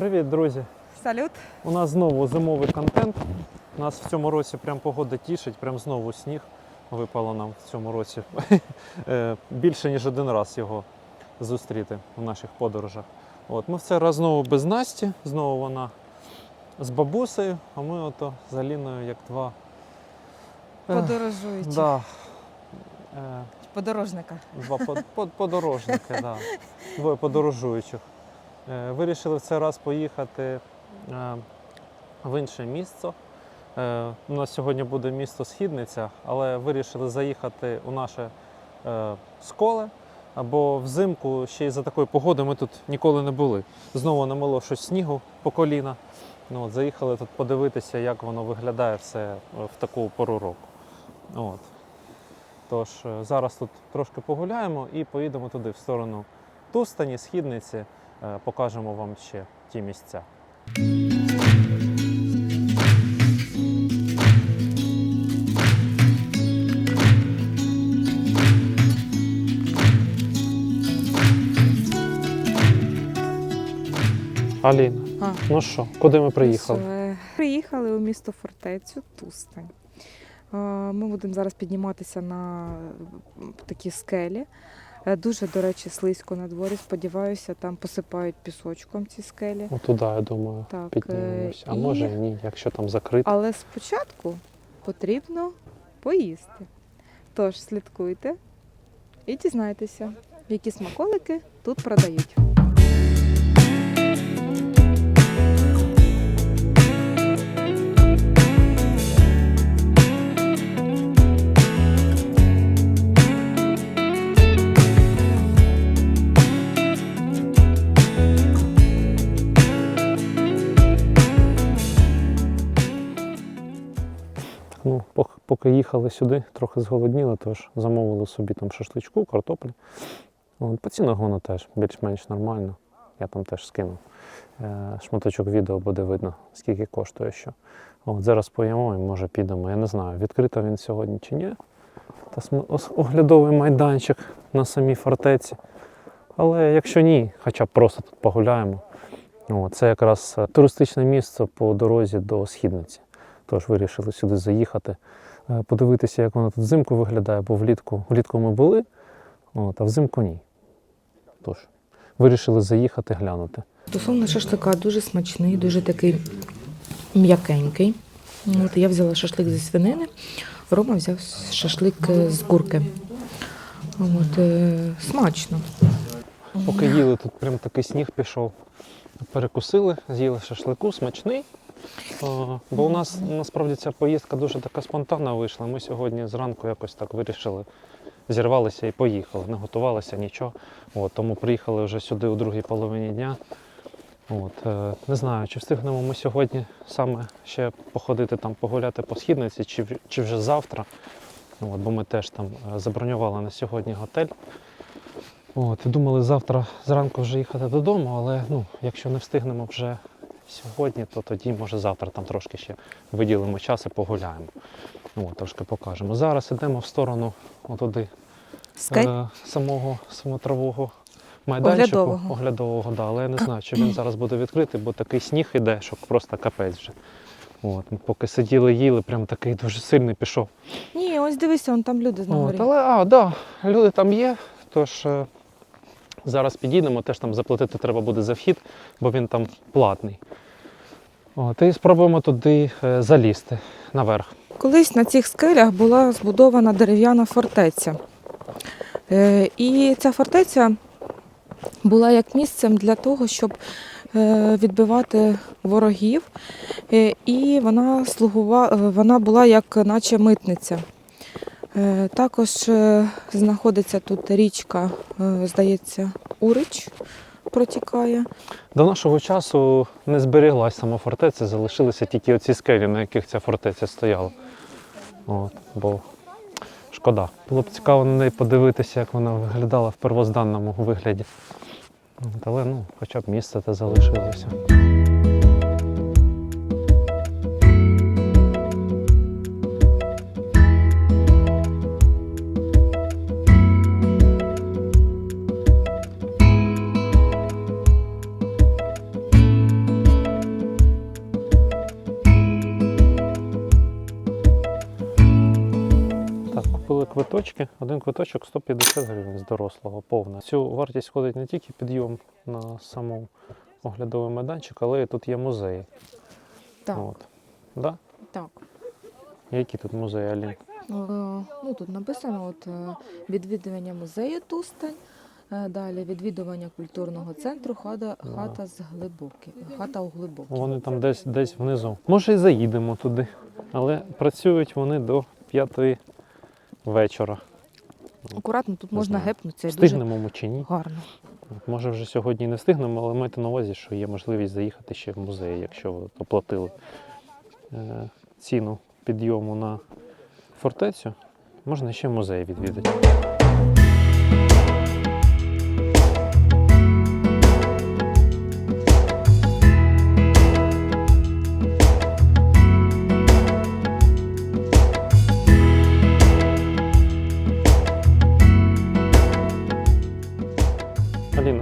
Привіт, друзі! Салют. У нас знову зимовий контент. У нас в цьому році прям погода тішить, прям знову сніг випало нам в цьому році. Е, Більше ніж один раз його зустріти в наших подорожах. От, ми в цей раз знову без Насті, знову вона з бабусею, а ми ото з Аліною як два. е, Подорожуючи. Да, е, Подорожника. Два под- под- подорожники, да. двоє подорожуючих. Е, Вирішили в цей раз поїхати е, в інше місце. Е, У нас сьогодні буде місто Східниця, але вирішили заїхати у наше сколе. Або взимку ще й за такої погоди ми тут ніколи не були. Знову намило щось снігу по коліна. Ну, от, заїхали тут подивитися, як воно виглядає все в таку пору року. От. Тож зараз тут трошки погуляємо і поїдемо туди, в сторону Тустані, Східниці. Е, Покажемо вам ще ті місця. Аліна, А. ну що, куди ми приїхали? Все. Приїхали у місто фортецю Тустань. Е, Ми будемо зараз підніматися на такі скелі. Е, Дуже, до речі, слизько на дворі. Сподіваюся, там посипають пісочком ці скелі. Отуда, я думаю, Так, е, А і- може ні, якщо там закрито. Але спочатку потрібно поїсти. Тож слідкуйте і дізнайтеся, які смаколики тут продають. Поки їхали сюди, трохи зголодніли, тож замовили собі там шашличку, картоплі. От, по цінах воно теж більш-менш нормально. Я там теж скинув. Е, шматочок відео буде видно, скільки коштує що. От, зараз поїмо і може підемо. Я не знаю, відкрито він сьогодні чи ні. Та оглядовий майданчик на самій фортеці. Але якщо ні, хоча б просто тут погуляємо. От, це якраз туристичне місце по дорозі до східниці. Тож вирішили сюди заїхати, е, подивитися, як воно тут взимку виглядає, бо влітку, влітку ми були, от, а взимку ні. Тож, вирішили заїхати глянути. Стосовно шашлика дуже смачний, дуже такий м'якенький. От я взяла шашлик зі свинини, Рома взяв шашлик е, з курки. От, е, смачно. Поки їли, тут прям такий сніг пішов. Перекусили, з'їли шашлику, смачний. О, бо у нас насправді ця поїздка дуже така спонтанна вийшла. Ми сьогодні зранку якось так вирішили, зірвалися і поїхали. Не готувалися нічого. От, тому приїхали вже сюди у другій половині дня. От, е, не знаю, чи встигнемо ми сьогодні саме ще походити там, погуляти по східниці, чи, чи вже завтра. От, бо ми теж там е, забронювали на сьогодні готель. От, думали завтра зранку вже їхати додому, але ну, якщо не встигнемо вже сьогодні, то тоді може завтра там трошки ще виділимо час і погуляємо. От, трошки покажемо. Зараз йдемо в сторону отуди е, самого смотрового майданчику Оглядового. оглядового, да, але я не знаю, чи він зараз буде відкритий, бо такий сніг іде, що просто капець вже. От, ми поки сиділи, їли, прям такий дуже сильний пішов. Ні, ось дивися, он там люди на горі. От, але а, да, люди там є, тож е, зараз підійдемо, теж там заплатити треба буде за вхід, бо він там платний. От, і спробуємо туди е, залізти наверх. Колись на цих скелях була збудована дерев'яна фортеця. Е, І ця фортеця була як місцем для того, щоб е, відбивати ворогів. І вона слугувала, вона була як наче митниця. Е, Також е, знаходиться тут річка, е, здається, Урич протікає. До нашого часу не зберіглась сама фортеця, залишилися тільки оці скелі, на яких ця фортеця стояла. От, бо шкода. Було б цікаво на неї подивитися, як вона виглядала в первозданному вигляді. Але ну, хоча б місце те залишилося. Квиточки. Один квиточок 150 гривень з дорослого, повна. Цю вартість входить не тільки підйом на саму оглядовий майданчик, але і тут є музеї. Так, От. Да? так. Які тут музеї, Алін? Е, Ну, тут написано от, е, відвідування музею Тустань, е, далі відвідування культурного центру хата, хата з глибокі, хата у глибокі. Вони там десь, десь внизу. Може і заїдемо туди, але працюють вони до п'ятої вечора. Акуратно тут Не можна знаю. гепнутися Встигнемо дуже ми чи ні? гарно. От, Може вже сьогодні не встигнемо, але майте на увазі, що є можливість заїхати ще в музей, якщо ви оплатили е, ціну підйому на фортецю, можна ще музей відвідати.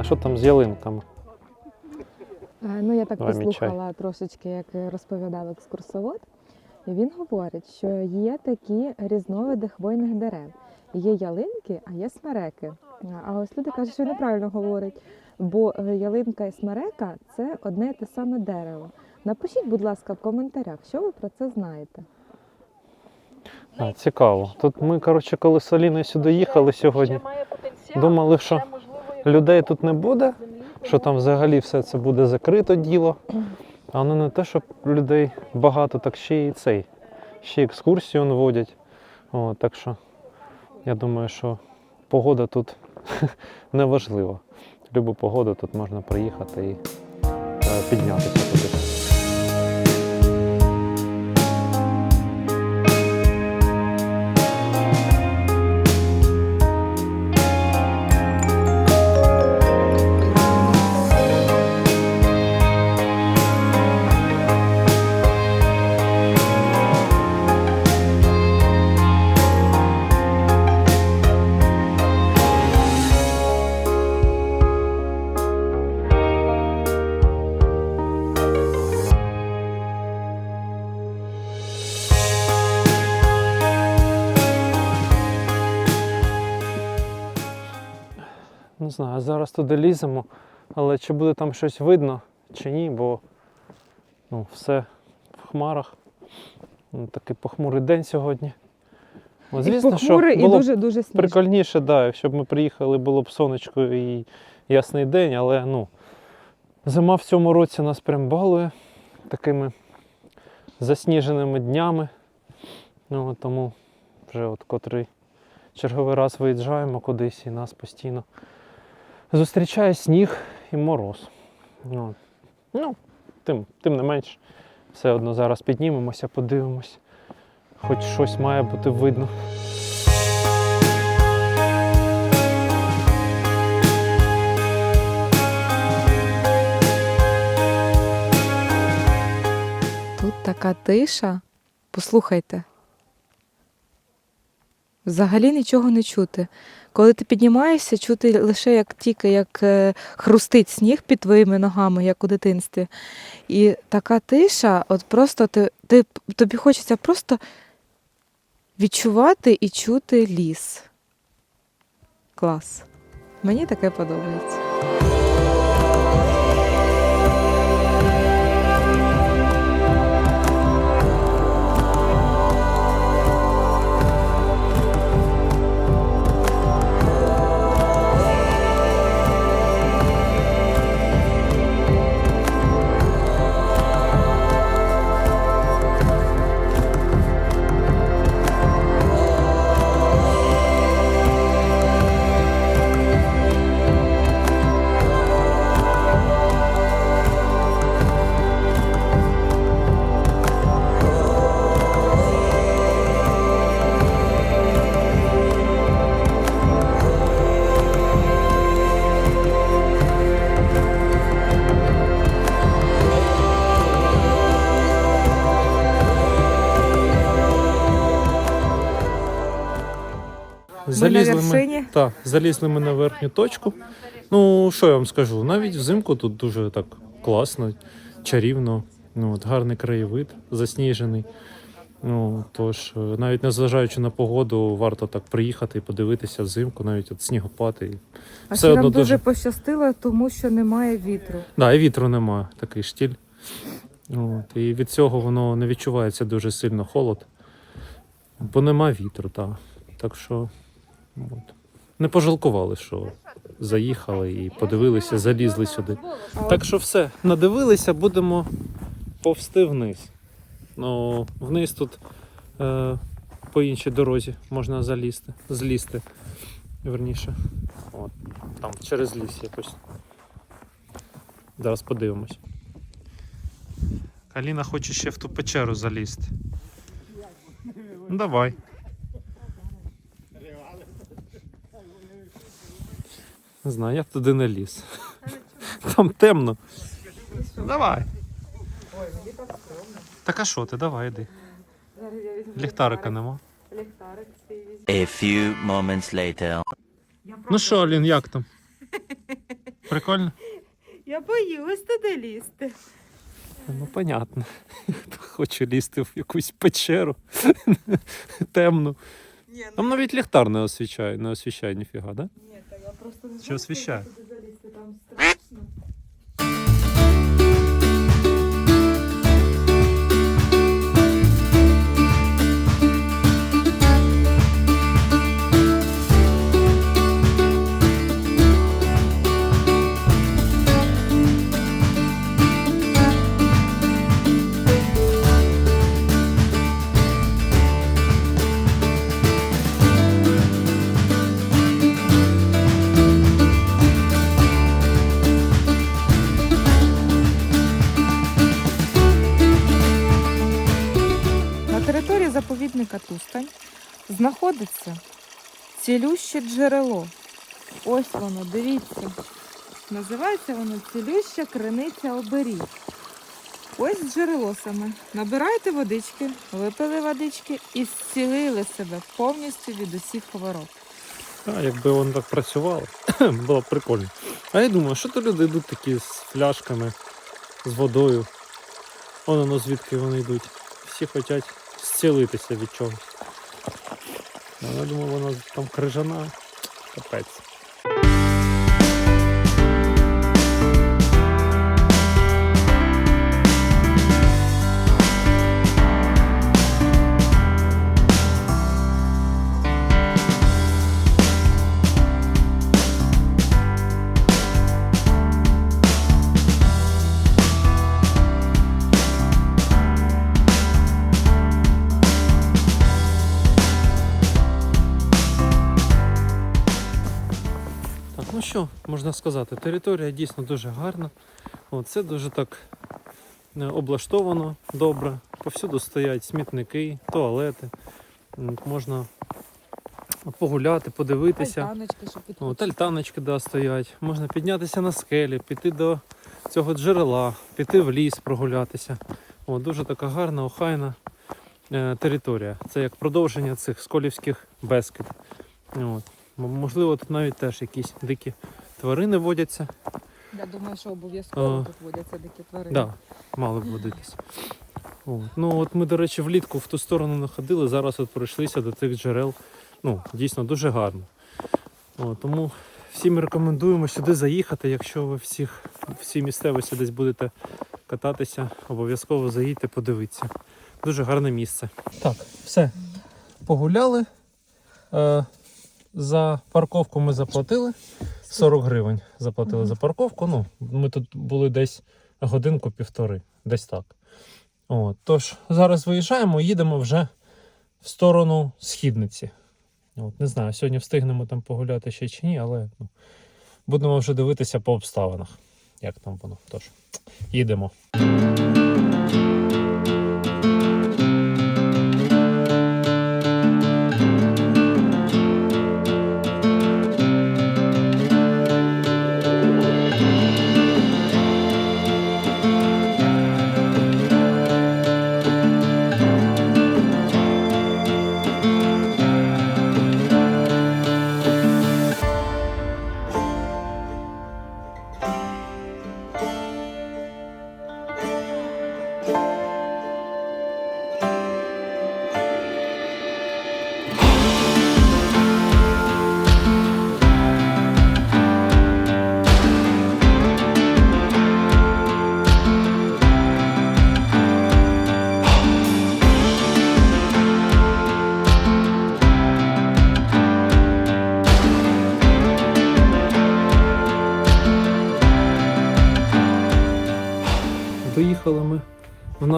Що там з ялинками? Е, Ну, я так Давай, послухала трошечки, як розповідав екскурсовод. І Він говорить, що є такі різновиди хвойних дерев. Є ялинки, а є смереки. А ось люди кажуть, що неправильно говорить, бо е, ялинка і смерека це одне і те саме дерево. Напишіть, будь ласка, в коментарях, що ви про це знаєте. А, цікаво. Тут ми, коротше, коли з Аліною сюди їхали сьогодні, думали, що людей тут не буде, що там взагалі все це буде закрито діло. А воно не те, що людей багато, так ще і цей. Ще екскурсію вводять. так що я думаю, що погода тут не важлива. Любу погоду тут можна приїхати і е, піднятися туди. Зараз туди ліземо, але чи буде там щось видно, чи ні, бо ну, все в хмарах. Ну, Такий похмурий день сьогодні. От, звісно, що Похмурий і було б дуже дуже прикольніше, да, якщо б ми приїхали, було б сонечко і ясний день, але ну, зима в цьому році нас прям балує такими засніженими днями. Ну, тому вже от котрий черговий раз виїжджаємо кудись і нас постійно зустрічає сніг і мороз. Ну, ну тим, тим не менш, все одно зараз піднімемося, подивимось. Хоч щось має бути видно. Тут така тиша. Послухайте. Взагалі нічого не чути. Коли ти піднімаєшся, чути лише як тільки як е, хрустить сніг під твоїми ногами, як у дитинстві. І така тиша, от просто ти, ти, тобі хочеться просто відчувати і чути ліс. Клас. Мені таке подобається. Залізли ми, вершині? так, залізли ми на верхню точку. Ну, що я вам скажу? Навіть взимку тут дуже так класно, чарівно. Ну, от, гарний краєвид, засніжений. Ну, тож, е, навіть незважаючи на погоду, варто так приїхати і подивитися взимку, навіть от снігопад. І... А Все ще нам дуже- пощастило, тому що немає вітру. Да, і вітру немає, такий штіль. От, і від цього воно не відчувається дуже сильно холод, бо нема вітру, так. Так що от. не пожалкували, що заїхали і подивилися, залізли сюди. Так що все, надивилися, будемо повсти вниз. Ну, вниз тут е, по іншій дорозі можна залізти, злізти. Верніше. От, там через ліс якось. Зараз подивимось. Каліна хоче ще в ту печеру залізти. Ну, давай. Не знаю, я туди не ліз. Там темно. Давай. Так а що ти? Давай йди. Ліхтарика нема. A few moments later. Ну що, Алін, як там? Прикольно? Я боюсь туди лізти. Ну, понятно. Хочу лізти в якусь печеру темну. Ні, ну, Там навіть ліхтар не освічає, не освіщає ніфіга, да? ні, просто не Чи освіщає? туди залізти, там страшно. Заповідника Тустань знаходиться цілюще джерело. Ось воно, дивіться. Називається воно цілюща криниця оберіг. Ось джерело саме. Набирайте водички, випили водички і зцілили себе повністю від усіх хвороб. А, якби воно так працювало, було б прикольно. А я думаю, що то люди йдуть такі з фляшками, з водою. Вон воно звідки вони йдуть. Всі хочуть зцілитися від чогось. А я думаю, вона там крижана. Капець. Що можна сказати? Територія дійсно дуже гарна. От, це дуже так е, облаштовано добре. Повсюду стоять смітники, туалети. М, Можна погуляти, подивитися. Альтаночки, щоб От, альтаночки да, стоять. Можна піднятися на скелі, піти до цього джерела, піти в ліс, прогулятися. От, дуже така гарна, охайна е, територія. Це як продовження цих сколівських безкид. От. Можливо, тут навіть теж якісь дикі тварини водяться. Я думаю, що обов'язково тут водяться дикі тварини. Да, мали б водитись. От. Ну от ми, до речі, влітку в ту сторону не ходили, зараз от пройшлися до тих джерел. Ну, дійсно дуже гарно. От, тому всім рекомендуємо сюди заїхати, якщо ви всіх, всі місцевості десь будете кататися, обов'язково заїдьте, подивитися. Дуже гарне місце. Так, все. Погуляли. Е, за парковку ми заплатили. 40 гривень заплатили за парковку. Ну, ми тут були десь годинку-півтори, десь так. От, тож, зараз виїжджаємо, їдемо вже в сторону східниці. От, не знаю, сьогодні встигнемо там погуляти ще чи ні, але ну, будемо вже дивитися по обставинах, як там воно. Тож, їдемо.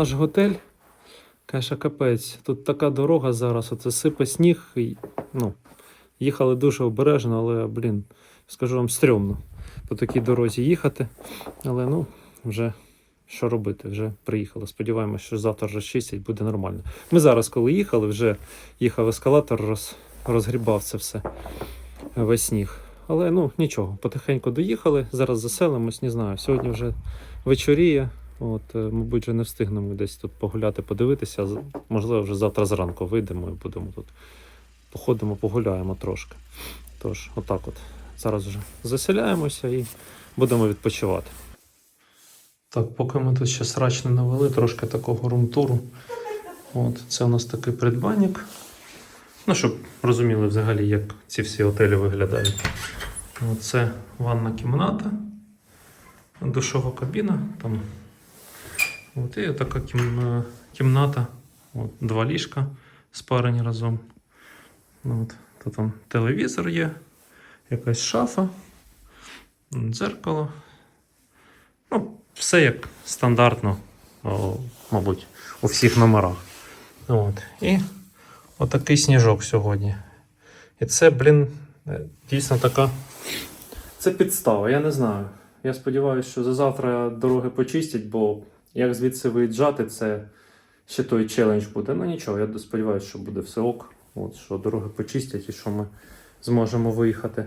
Наш готель. Каже, капець, тут така дорога зараз, оце сипе сніг. І, ну, їхали дуже обережно, але, блін, скажу вам, стрьомно по такій дорозі їхати. Але ну, вже що робити, вже приїхали. Сподіваємося, що завтра розчистять, буде нормально. Ми зараз, коли їхали, вже їхав ескалатор, роз, розгрібав це все весь сніг. Але ну нічого, потихеньку доїхали. Зараз заселимось, не знаю. Сьогодні вже вечоріє. От, е, мабуть, вже не встигнемо десь тут погуляти, подивитися. Можливо, вже завтра зранку вийдемо і будемо тут. Походимо, погуляємо трошки. Тож, отак от. Зараз вже заселяємося і будемо відпочивати. Так, поки ми тут ще срач не навели, трошки такого румтуру. От, це у нас такий придбанник. Ну, щоб розуміли взагалі, як ці всі готелі виглядають. Це ванна кімната, душова кабіна. Там. От, і така е, кімната. От, два ліжка спарені разом. Ну, От, тут там телевізор є, якась шафа, дзеркало. Ну, все як стандартно, мабуть, у всіх номерах. От. І отакий сніжок сьогодні. І це, блін, е, дійсно така. Це підстава, я не знаю. Я сподіваюся, що за завтра дороги почистять, бо як звідси виїжджати, це ще той челендж буде. Ну нічого, я сподіваюся, що буде все ок. От, що дороги почистять і що ми зможемо виїхати.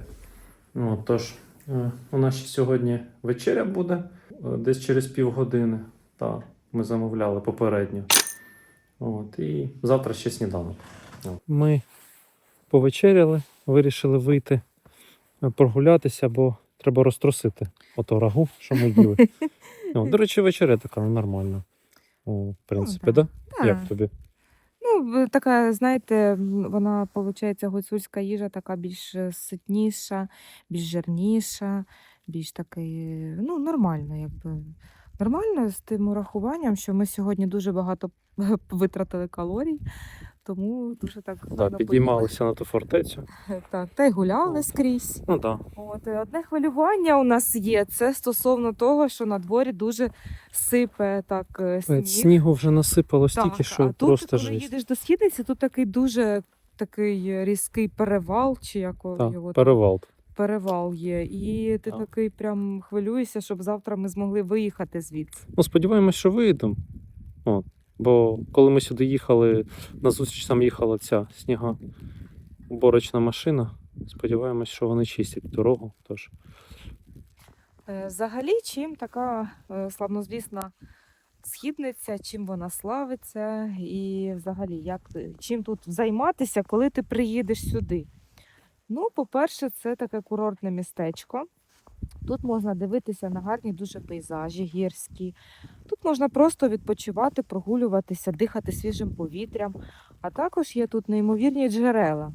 Ну, тож, е, у нас ще сьогодні вечеря буде е, десь через півгодини. Так, ми замовляли попередньо. От, і завтра ще сніданок. Ми повечеряли, вирішили вийти е, прогулятися, бо треба розтрусити ото рагу, що ми їли. Ну, до речі, вечеря така нормальна. О, в принципі, да. да? Так. Як тобі? Ну, така, знаєте, вона, виходить, гуцульська їжа така більш е, ситніша, більш жирніша, більш такий, ну, нормально, якби. Нормально з тим урахуванням, що ми сьогодні дуже багато витратили калорій, тому дуже так Да, підіймалися на ту фортецю. Так, та й гуляли скрізь. Ну так. От, е, одне хвилювання у нас є. Це стосовно того, що на дворі дуже сипе так е, сніг. Снігу вже насипало стільки, що а тут, просто коли жесть. їдеш до східниці, тут такий дуже такий різкий перевал, чи як його Так, там, перевал. перевал є. І ти Так. такий прям хвилюєшся, щоб завтра ми змогли виїхати звідси. Ну, сподіваємось, що виїдемо. От. Бо коли ми сюди їхали, на зустріч там їхала ця сніга уборочна машина. Сподіваємось, що вони чистять дорогу. Тож. Е, Взагалі, чим така е, славнозвісна східниця, чим вона славиться, і взагалі, як чим тут займатися, коли ти приїдеш сюди? Ну, по-перше, це таке курортне містечко. Тут можна дивитися на гарні дуже пейзажі гірські. Тут можна просто відпочивати, прогулюватися, дихати свіжим повітрям. А також є тут неймовірні джерела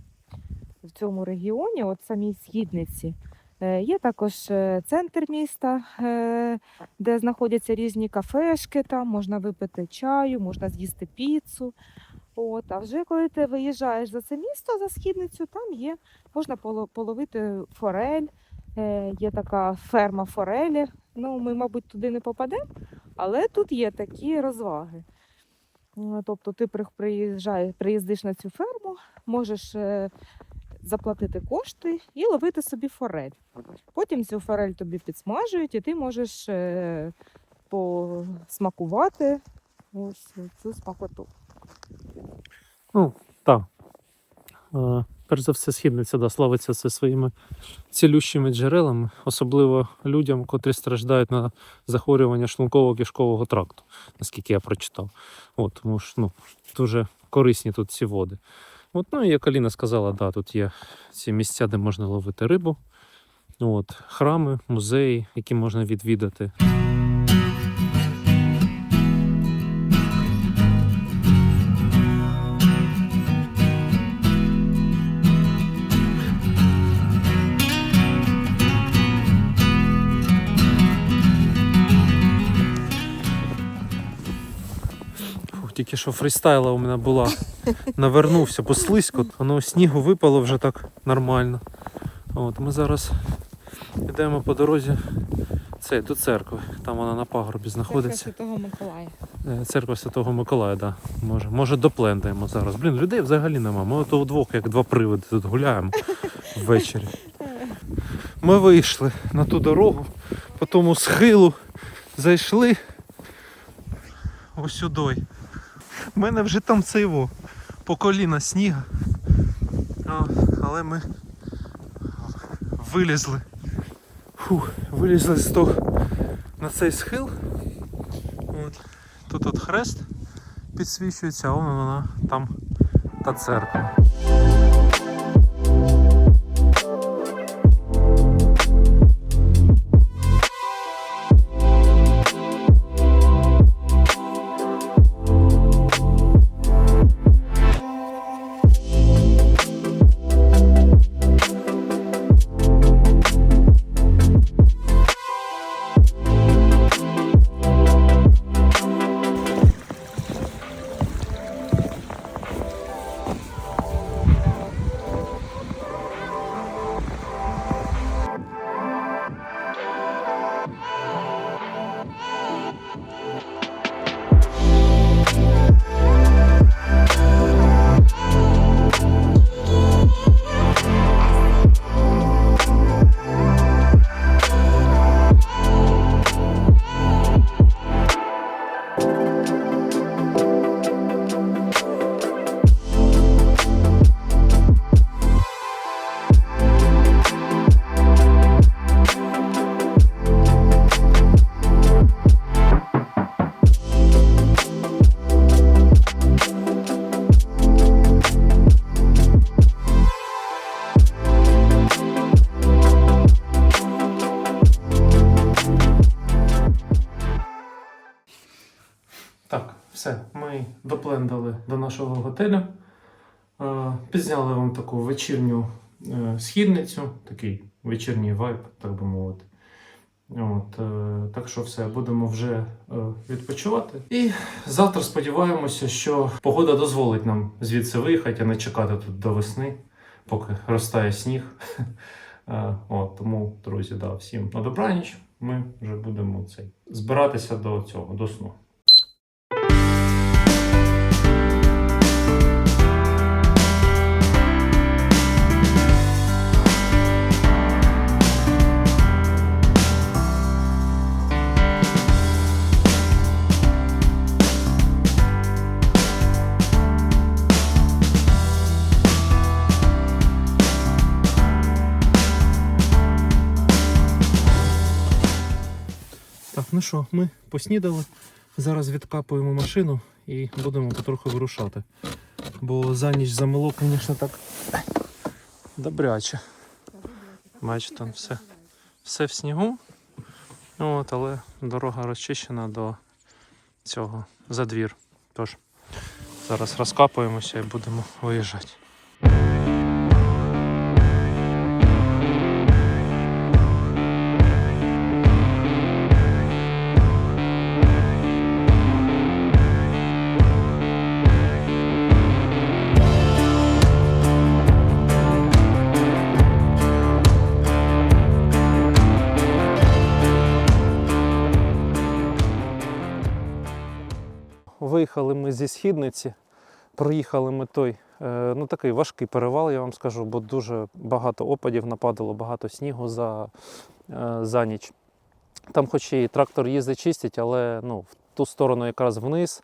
в цьому регіоні, от самій східниці. Е, Є також е, центр міста, е, де знаходяться різні кафешки, там можна випити чаю, можна з'їсти піцу. От, а вже коли ти виїжджаєш за це місто, за східницю, там є, можна половити форель, є така ферма форелі. Ну, ми, мабуть, туди не попадемо, але тут є такі розваги. Е, Тобто ти приїжджаєш, приїздиш на цю ферму, можеш е, заплатити кошти і ловити собі форель. Потім цю форель тобі підсмажують, і ти можеш е, посмакувати ось цю смакоту. Ну, так. Перш за все, східниця да, славиться це своїми цілющими джерелами, особливо людям, котрі страждають на захворювання шлунково-кишкового тракту, наскільки я прочитав. От, тому що ну, дуже корисні тут ці води. От, ну і як Аліна сказала, да, тут є ці місця, де можна ловити рибу, от, храми, музеї, які можна відвідати. Тільки що фрістайла у мене була. Навернувся, бо слизько, воно снігу випало вже так нормально. От, ми зараз йдемо по дорозі Це до церкви. Там вона на пагорбі знаходиться. Святого Миколая. Е, Церква Святого Миколая, да. Може, може доплентаємо зараз. Блін, людей взагалі нема. Ми ото вдвох, як два привиди, тут гуляємо ввечері. Ми вийшли на ту дорогу, по тому схилу зайшли ось сюди. У мене вже там його по коліна сніга. Але ми вилізли. Фух, вилізли з того на цей схил. От. Тут от хрест підсвічується, а вон вона там та церква. Ми до нашого готелю. Е, Підзняли вам таку вечірню е, східницю, такий вечірній вайб, так би мовити. От, е, так що все, будемо вже відпочивати. І завтра сподіваємося, що погода дозволить нам звідси виїхати, а не чекати тут до весни, поки розтає сніг. От, тому, друзі, да, всім на добраніч. Ми вже будемо цей, збиратися до цього, до сну. Що, ми поснідали. Зараз відкапуємо машину і будемо потроху вирушати. Бо за ніч замело, звісно, так добряче. Бачите, там все, все в снігу. От, але дорога розчищена до цього за двір. Тож зараз розкапуємося і будемо виїжджати. Зі східниці, проїхали ми той, е, ну такий важкий перевал, я вам скажу, бо дуже багато опадів нападало, багато снігу за, е, за ніч. Там, хоч і трактор їздить чистить, але ну, в ту сторону якраз вниз,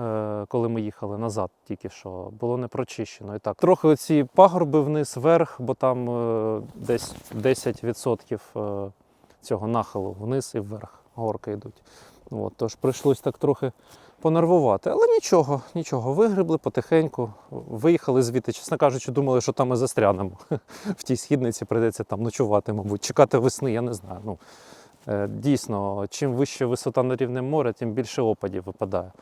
е, коли ми їхали назад, тільки що було не прочищено. І так. Трохи оці пагорби вниз, вверх, бо там десь 10% е, цього нахилу вниз і вверх горки йдуть. От, тож прийшлось так трохи понервувати. Але нічого, нічого, вигребли потихеньку, виїхали звідти. Чесно кажучи, думали, що там ми застрянемо. В тій східниці прийдеться там ночувати, мабуть, чекати весни, я не знаю. Ну, е, дійсно, чим вища висота над рівнем моря, тим більше опадів випадає.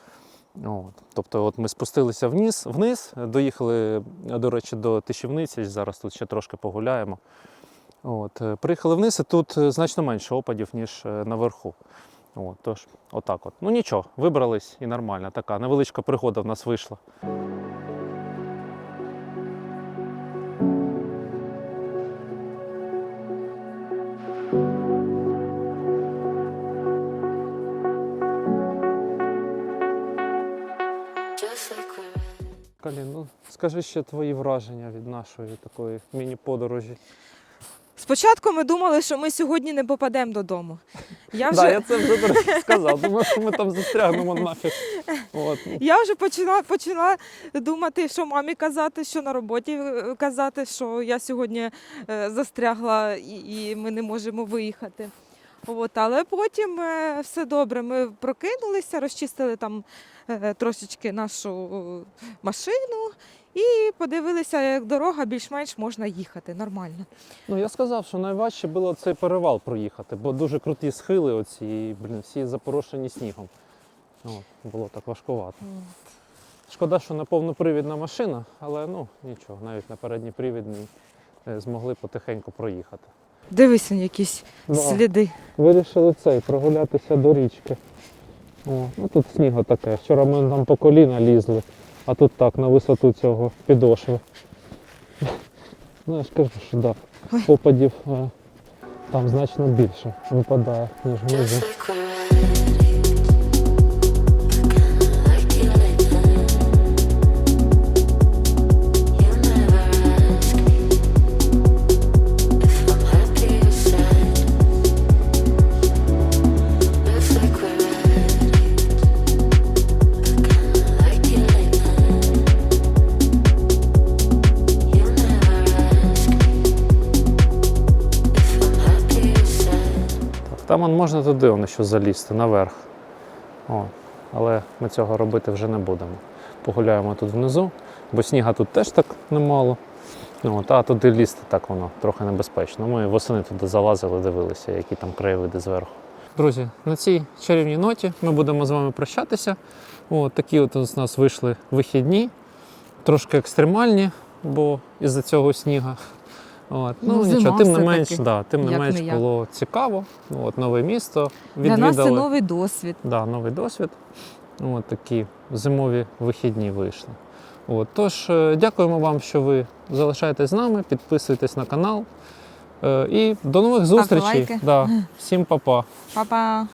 От. Тобто, от ми спустилися вниз, вниз, доїхали, до речі, до Тишівниці, зараз тут ще трошки погуляємо. От. Приїхали вниз, і тут е, значно менше опадів, ніж е, наверху. О, тож, отак от. Ну нічого, вибрались і нормально. Така невеличка пригода в нас вийшла. Калін, ну скажи ще твої враження від нашої такої міні-подорожі. Спочатку ми думали, що ми сьогодні не попадемо додому. Я вже, я це вже до речі, сказав. Думаю, що ми там застрягнемо нафіг. От. я вже почала, почала думати, що мамі казати, що на роботі е, казати, що я сьогодні е, застрягла і, і ми не можемо виїхати. От, але потім е, все добре. Ми прокинулися, розчистили там трошечки нашу машину і подивилися, як дорога більш-менш можна їхати нормально. Ну я сказав, що найважче було цей перевал проїхати, бо дуже круті схили оці, і, блін, всі запорошені снігом. От, було так важкувато. Шкода, що не повнопривідна машина, але ну нічого, навіть на передній привідній е, змогли потихеньку проїхати. Дивися, якісь сліди. Вирішили цей прогулятися до річки. О, ну тут снігу таке. Вчора ми там по коліна лізли, а тут так, на висоту цього підошви. Ну я ж кажу, що да, Ой. попадів е, там значно більше випадає, ніж внизу. Там он можна туди он ще залізти, наверх. О, але ми цього робити вже не будемо. Погуляємо тут внизу, бо сніга тут теж так немало. Ну, от, а туди лізти так воно трохи небезпечно. Ми восени туди залазили, дивилися, які там краєвиди зверху. Друзі, на цій чарівній ноті ми будемо з вами прощатися. От, такі от у нас вийшли вихідні, трошки екстремальні, бо із-за цього сніга. От, ну, Ну, нічого, тим не менш, да, тим не менш не було цікаво. От, нове місто. Для нас це новий досвід. Да, новий досвід. От такі зимові вихідні вийшли. От, тож, е, дякуємо вам, що ви залишаєтесь з нами, підписуйтесь на канал. Е, І до нових зустрічей. лайки. Да. Всім па-па. Па-па!